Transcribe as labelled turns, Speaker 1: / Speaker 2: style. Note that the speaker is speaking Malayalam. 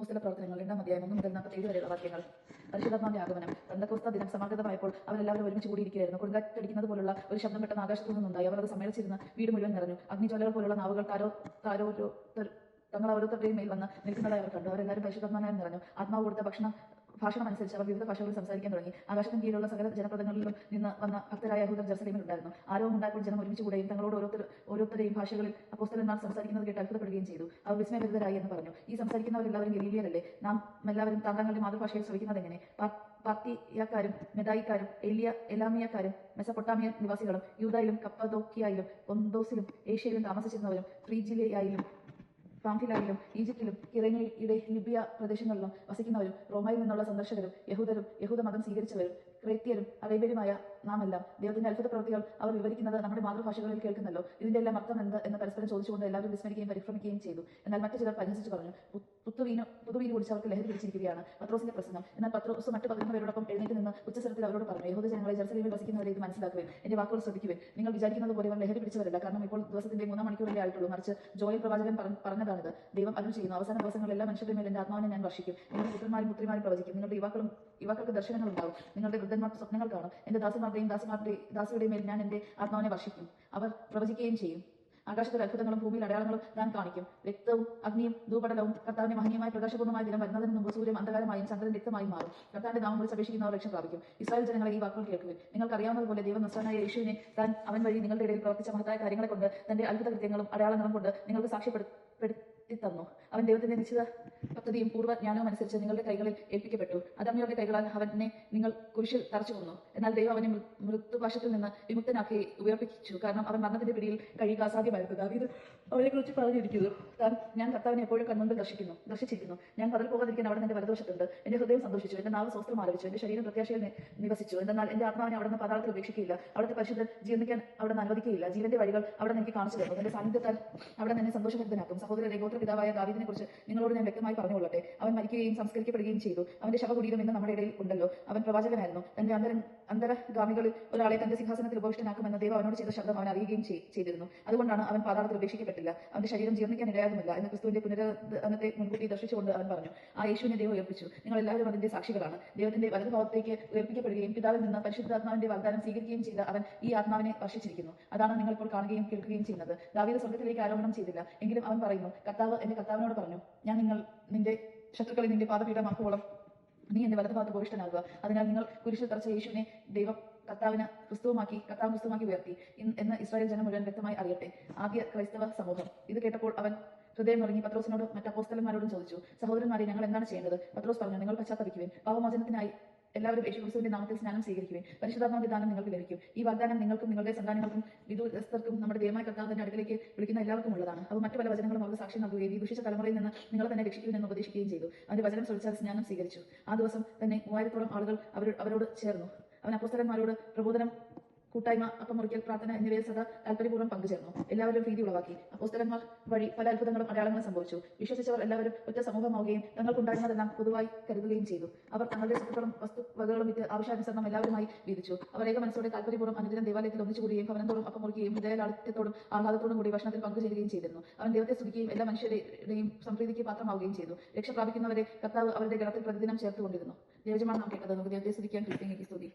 Speaker 1: പുസ്തക പ്രവർത്തനങ്ങൾ രണ്ടാം അധ്യായം ഒന്ന് മുതൽ നാൽപ്പത്തേഴ് വരെയുള്ള വാക്യങ്ങൾ. പരിശുദ്ധാത്മാവിന്റെ ആഗമനം. പെന്തക്കോസ്ത ദിനം സമാഗതമായപ്പോൾ അവരെല്ലാവരും ഒരുമിച്ച് കൂടിയിരിക്കുകയായിരുന്നു. കൊടുങ്കാറ്റടിക്കുന്നത് പോലുള്ള ഒരു ശബ്ദം പെട്ടെന്ന് ആകാശത്തു നിന്നുണ്ടായി അവർ അത് സമ്മേളിച്ചിരുന്ന വീട് മുഴുവൻ നിറഞ്ഞു. അഗ്നിജ്വാലകൾ പോലുള്ള നാവുകൾ താരോ താരോ തങ്ങൾ ഓരോരുത്തരുടെയും മേൽ വന്ന് നിൽക്കുന്നതായി അവർ കണ്ടു. അവരെല്ലാവരും പരിശുദ്ധാത്മാനായി നിറഞ്ഞു. ആത്മാവ് കൊടുത്ത ഭക്ഷണ ഭാഷണം അനുസരിച്ച് അവർ വിവിധ ഭാഷകളിൽ സംസാരിക്കാൻ തുടങ്ങി. ആകാശത്തിന് കീഴിലുള്ള സകല ജനപദങ്ങളിലും നിന്ന് വന്ന ഭക്തരായ യഹൂദർ ജെറുസലേമിൽ ഉണ്ടായിരുന്നു. ആരവം ഉണ്ടായപ്പോൾ ജനം ഒരുമിച്ച് കൂടുകയും തങ്ങളോട് ഓരോരുത്തർ ഓരോരുത്തരെയും ഭാഷകളിൽ അപ്പോസ്തലന്മാർ സംസാരിക്കുന്നത് കേട്ട് അത്ഭുതപ്പെടുകയും ചെയ്തു. അവർ വിസ്മയഭരിതരായി എന്ന് പറഞ്ഞു. ഈ സംസാരിക്കുന്നവരെല്ലാവരും ഗലീലിയരല്ലേ? നാം എല്ലാവരും താങ്കളുടെ മാതൃഭാഷയിൽ ശ്രമിക്കുന്നത് എങ്ങനെ പത്തിയക്കാരും മെദായിക്കാരും എലിയ എലാമിയക്കാരും മെസപ്പൊട്ടാമിയ നിവാസികളും യൂതായിലും കപ്പദോക്കിയായാലും കൊന്തോസിലും ഏഷ്യയിലും താമസിച്ചിരുന്നവരും ഫ്രീജിലയായാലും പാംഫിലായിലും ഈജിപ്തിലും കിറേനയുടെ ലിബിയ പ്രദേശങ്ങളിലും വസിക്കുന്നവരും റോമയിൽ നിന്നുള്ള സന്ദർശകരും യഹൂദരും യഹൂദ മതം സ്വീകരിച്ചവരും ക്രൈത്യരും അറേബ്യരുമായ നാമെല്ലാം ദൈവത്തിന്റെ അത്ഭുത പ്രവൃത്തികൾ അവർ വിവരിക്കുന്നത് നമ്മുടെ മാതൃഭാഷകളിൽ കേൾക്കുന്നല്ലോ. ഇതിന്റെ എല്ലാം അർത്ഥം എന്ത് എന്ന് പരസ്പരം ചോദിച്ചുകൊണ്ട് എല്ലാവരും വിസ്മരിക്കുകയും പരിഭ്രമിക്കുകയും ചെയ്തു. എന്നാൽ മറ്റു ചിലർ പരിഹസിച്ചു പറഞ്ഞു "പു- പുത്തുവീനു പുതുവീന് കുടിച്ച് അവർക്ക് ലഹരി പിടിച്ചിരിക്കുകയാണ്. പത്രോസിന്റെ പ്രസംഗം. എന്നാൽ പത്രോസ് മറ്റു പതിനൊന്ന് പേരോടൊപ്പം എഴുന്നേറ്റ് നിന്ന് ഉച്ചസ്വരത്തിൽ അവരോട് പറഞ്ഞു യഹൂദ ജനങ്ങളെ ജെറുസലേമിൽ വസിക്കുന്നവരെ ഇത് മനസ്സിലാക്കുവേൻ. എന്റെ വാക്കുകൾ ശ്രദ്ധിക്കുവേൻ. നിങ്ങൾ വിചാരിക്കുന്നത് പോലെ ഇവർ ലഹരി പിടിച്ചവരല്ല. കാരണം ഇപ്പോൾ ദിവസത്തിന്റെ മൂന്നാം മണിക്കൂറിലെ ആയിട്ടുള്ളൂ. മറിച്ച് ജോയൽ പ്രവാചകൻ പറഞ്ഞ- പറഞ്ഞതാണിത്. ദൈവം അരുൾ ചെയ്യുന്നു. അവസാന ദിവസങ്ങളിൽ എല്ലാ മനുഷ്യരുടെ മേൽ എന്റെ ആത്മാവിനെ ഞാൻ വർഷിക്കും. നിങ്ങളുടെ പുത്രന്മാരും പുത്രിമാരും പ്രവചിക്കും. നിങ്ങളുടെ യുവാക്കളും യുവാക്കൾക്ക് ദർശനങ്ങൾ ഉണ്ടാവും. നിങ്ങളുടെ വൃദ്ധന്മാർക്ക് സ്വപ്നങ്ങൾ കാണും. എന്റെ ദാസന്മാരുടെയും ദാസന്മാരുടെ ദാസിയുടെയും മേൽ ഞാൻ എന്റെ ആത്മാവിനെ വർഷിക്കും. അവർ പ്രവചിക്കുകയും ചെയ്യും. ആകാശത്തിൽ അത്ഭുതങ്ങളും ഭൂമിയിൽ അടയാളങ്ങളും ഞാൻ കാണിക്കും. രക്തവും അഗ്നിയും ധൂപടലവും കർത്താവിന്റെ മഹനീയമായ പ്രകാശപൂർണമായ ദിനം വരുന്നതിന് മുമ്പ് സൂര്യൻ അന്ധകാരമായും ചന്ദ്രൻ രക്തമായും മാറും. കർത്താവിന്റെ നാമം വിളിച്ച് അപേക്ഷിക്കുന്നവർ രക്ഷ പ്രാപിക്കും. ഇസ്രായേൽ ജനങ്ങളെ ഈ വാക്കുകൾ കേൾക്കുവിൻ. നിങ്ങൾക്ക് അറിയാവുന്നതുപോലെ ദൈവം നസ്രാനായ യേശുവിനെ താൻ അവൻ വഴി നിങ്ങളുടെ ഇടയിൽ പ്രവർത്തിച്ച മഹത്തായ കാര്യങ്ങളെ കൊണ്ട് തന്റെ അത്ഭുത കൃത്യങ്ങളും അടയാളങ്ങളും കൊണ്ട് നിങ്ങൾക്ക് സാക്ഷ്യപ്പെടുത്തി തന്നു. അവൻ ദൈവത്തിന്റെ നിശ്ചിത പദ്ധതിയും പൂർവജ്ഞാനവും അനുസരിച്ച് നിങ്ങളുടെ കൈകളിൽ ഏൽപ്പിക്കപ്പെട്ടു. അതമ്മയുടെ കൈകളാൽ അവനെ നിങ്ങൾ കുരിശിൽ തറച്ചു കൊന്നു. എന്നാൽ ദൈവം അവനെ മൃത്യുപാശത്തിൽ നിന്ന് വിമുക്തനാക്കി ഉയർപ്പിച്ചു. കാരണം അവൻ മരണത്തിന്റെ പിടിയിൽ കഴിയുക അസാധ്യമായിരുന്നു. ദാവീദ് അവനെ കുറിച്ച് പറഞ്ഞിരിക്കുന്നു. താൻ ഞാൻ കർത്താവിനെ എപ്പോഴും കൺമുമ്പിൽ ദർശിക്കുന്നു ദർശിച്ചിരിക്കുന്നു. ഞാൻ കടൽ പോകാതിരിക്കാൻ അവിടെ എന്റെ വലതുവശത്തുണ്ട്. എന്റെ ഹൃദയം സന്തോഷിച്ചു. എന്റെ നാവ് സ്വസ്ഥം ആലോചിച്ചു എന്റെ ശരീരം പ്രത്യാശയിൽ നിവസിച്ചു. എന്നാൽ എന്റെ ആത്മാവിനെ അവിടെ നിന്ന് പാതാളത്തിൽ ഉപേക്ഷിക്കില്ല അവിടുത്തെ പരിശുദ്ധ ജീവിക്കാൻ അവിടെ നിന്ന് അനുവദിക്കുകയില്ല. ജീവന്റെ വഴികൾ അവിടെ എനിക്ക് കാണിച്ചു തന്നു. എന്റെ സാന്നിധ്യത്താൽ അവിടെ നിന്നെ സന്തോഷഭരിതനാക്കും. സഹോദരരെ ഗോത്രപിതാവായ ദാവീദിനെ കുറിച്ച് നിങ്ങളോട് ഞാൻ വ്യക്തമായി പറഞ്ഞുകൊള്ളട്ടെ. അവൻ മരിക്കുകയും സംസ്കരിക്കപ്പെടുകയും ചെയ്തു. അവന്റെ ശവകുടീരം ഇന്ന് നമ്മുടെ ഇടയിൽ ഉണ്ടല്ലോ. അവൻ പ്രവാചകനായിരുന്നു. തന്റെ അന്തര അന്തരഗാമികളിൽ ഒരാളെ തന്റെ സിംഹാസനത്തിൽ ഉപവിഷ്ടനാക്കുമെന്ന് ദൈവം അവനോട് ചെയ്ത ശബ്ദം അവൻ അറിയുകയും ചെയ്തിരുന്നു. അതുകൊണ്ടാണ് അവൻ പാതാളത്തിൽ ഉപേക്ഷിക്കപ്പെട്ടില്ല. അവന്റെ ശരീരം ജീർണിക്കാൻ ഇടയാകുമില്ല എന്ന് ക്രിസ്തുവിന്റെ പുനരന്നത്തെ മുൻകൂട്ടി ദർശിച്ചുകൊണ്ട് അവൻ പറഞ്ഞു ആ യേശുവിനെ ദൈവം ഉയർപ്പിച്ചു. നിങ്ങൾ എല്ലാവരും അതിന്റെ സാക്ഷികളാണ്. ദൈവത്തിന്റെ വലതുഭാവത്തേക്ക് ഉയർപ്പിക്കപ്പെടുകയും പിതാവിൽ നിന്ന് പരിശുദ്ധാത്മാവിന്റെ വാഗ്ദാനം സ്വീകരിക്കുകയും ചെയ്ത അവൻ ഈ ആത്മാവിനെ വർഷിച്ചിരിക്കുന്നു. അതാണ് നിങ്ങൾ ഇപ്പോൾ കാണുകയും കേൾക്കുകയും ചെയ്യുന്നത്. ദാവീദ് സ്വർഗത്തിലേക്ക് ആരോപണം ചെയ്തില്ല. എങ്കിലും അവൻ പറയുന്നു കർത്താവ് എന്റെ കർത്താവിനോട് പറഞ്ഞു ഞാൻ നിങ്ങൾ നിന്റെ ശത്രുക്കളെ നിന്റെ പാദപീഠമാക്കുവോളം നീ എന്റെ വലതുഭാഗത്ത് ഭൂയിഷ്ഠനാകുക അതിനാൽ നിങ്ങൾ കുരിശിൽ തറച്ച യേശുവിനെ ദൈവം കർത്താവിന് ക്രിസ്തുവുമാക്കി കർത്താവ് ക്രിസ്തുവാക്കി ഉയർത്തി. എന്ന് ഇസ്രായേൽ ജനം മുഴുവൻ വ്യക്തമായി അറിയട്ടെ. ആദ്യ ക്രൈസ്തവ സമൂഹം. ഇത് കേട്ടപ്പോൾ അവൻ ഹൃദയം ഇറങ്ങി പത്രോസിനോട് മറ്റ് അപ്പോസ്തലന്മാരോടും ചോദിച്ചു സഹോദരന്മാരെ ഞങ്ങൾ എന്താണ് ചെയ്യേണ്ടത്? പത്രോസ് പറഞ്ഞു നിങ്ങൾ പശ്ചാത്തപിക്കുവിൻ. പാവമോചനത്തിനായി എല്ലാവരും യേശു ക്രിസ്തുവിന്റെ നാമത്തിൽ സ്നാനം സ്വീകരിക്കുവിൻ. പരിശുദ്ധാത്മാവിന്റെ ദാനം നിങ്ങൾക്ക് ലഭിക്കും. ഈ വാഗ്ദാനം നിങ്ങൾക്കും നിങ്ങളുടെ സന്താനങ്ങൾക്കും വിദൂരസ്ഥർക്കും നമ്മുടെ ദൈവമായ കർത്താവിന്റെ അടുക്കലേക്ക് വിളിക്കുന്ന എല്ലാവർക്കും ഉള്ളതാണ്. അവ മറ്റു പല വചനങ്ങളും അവർക്ക് സാക്ഷി നൽകുകയും ഈ ദുഷിച്ച തലമുറയിൽ നിന്ന് നിങ്ങളെ തന്നെ രക്ഷിക്കുമെന്ന് ഉപദേശിക്കുകയും ചെയ്തു. അവന്റെ വചനം ശ്രമിച്ചാൽ സ്നാനം സ്വീകരിച്ചു. ആ ദിവസം തന്നെ മൂവായിരത്തോളം ആളുകൾ അവരോട് ചേർന്നു. അവൻ അപ്പോസ്തലന്മാരോട് പ്രബോധനം കൂട്ടായ്മ അപ്പം മുറിക്കൽ പ്രാർത്ഥന എന്നിവയിൽ സദാ താല്പര്യപൂർവം പങ്കുചേർന്നു. എല്ലാവരും പ്രീതി ഉളവാക്കി. അപ്പോസ്തലന്മാർ വഴി പല അത്ഭുതങ്ങളും അടയാളങ്ങളും സംഭവിച്ചു. വിശ്വസിച്ചവർ എല്ലാവരും ഒറ്റ സമൂഹമാവുകയും തങ്ങൾക്കുണ്ടായിരുന്നതെല്ലാം പൊതുവായി കരുതുകയും ചെയ്തു. അവർ തങ്ങളുടെ സ്വത്തുക്കളും വസ്തുവകകളും വിറ്റ് ആവശ്യാനുസരണം എല്ലാവരുമായി വീതിച്ചു. അവർ ഏക മനസ്സോടെ താല്പര്യപൂർവം അനുദിനം ദേവാലയത്തിൽ ഒന്നിച്ചുകൂടുകയും ഭവനത്തോടും അപ്പം മുറിക്കുകയും ഹൃദയലാളിത്യത്തോടും ആഹ്ലാദത്തോടും കൂടി ഭക്ഷണത്തിൽ പങ്കുചേരുകയും ചെയ്തിരുന്നു. അവൻ ദൈവത്തെ സ്തുതിക്കുകയും എല്ലാ മനുഷ്യരുടെയും സംപ്രീതിക്ക് പാത്രമാവുകയും ചെയ്തു. രക്ഷ പ്രാപിക്കുന്നവരെ കർത്താവ് അവരുടെ ഗണത്തിൽ പ്രതിദിനം ചേർത്തുകൊണ്ടിരുന്നു. ദൈവജമാണ് നാം കേട്ടത്. നമുക്ക് ദൈവത്തെ സ്തുതിക്കാൻ ക്രിസ്ത്യങ്ങൾക്ക് സ്തുതി.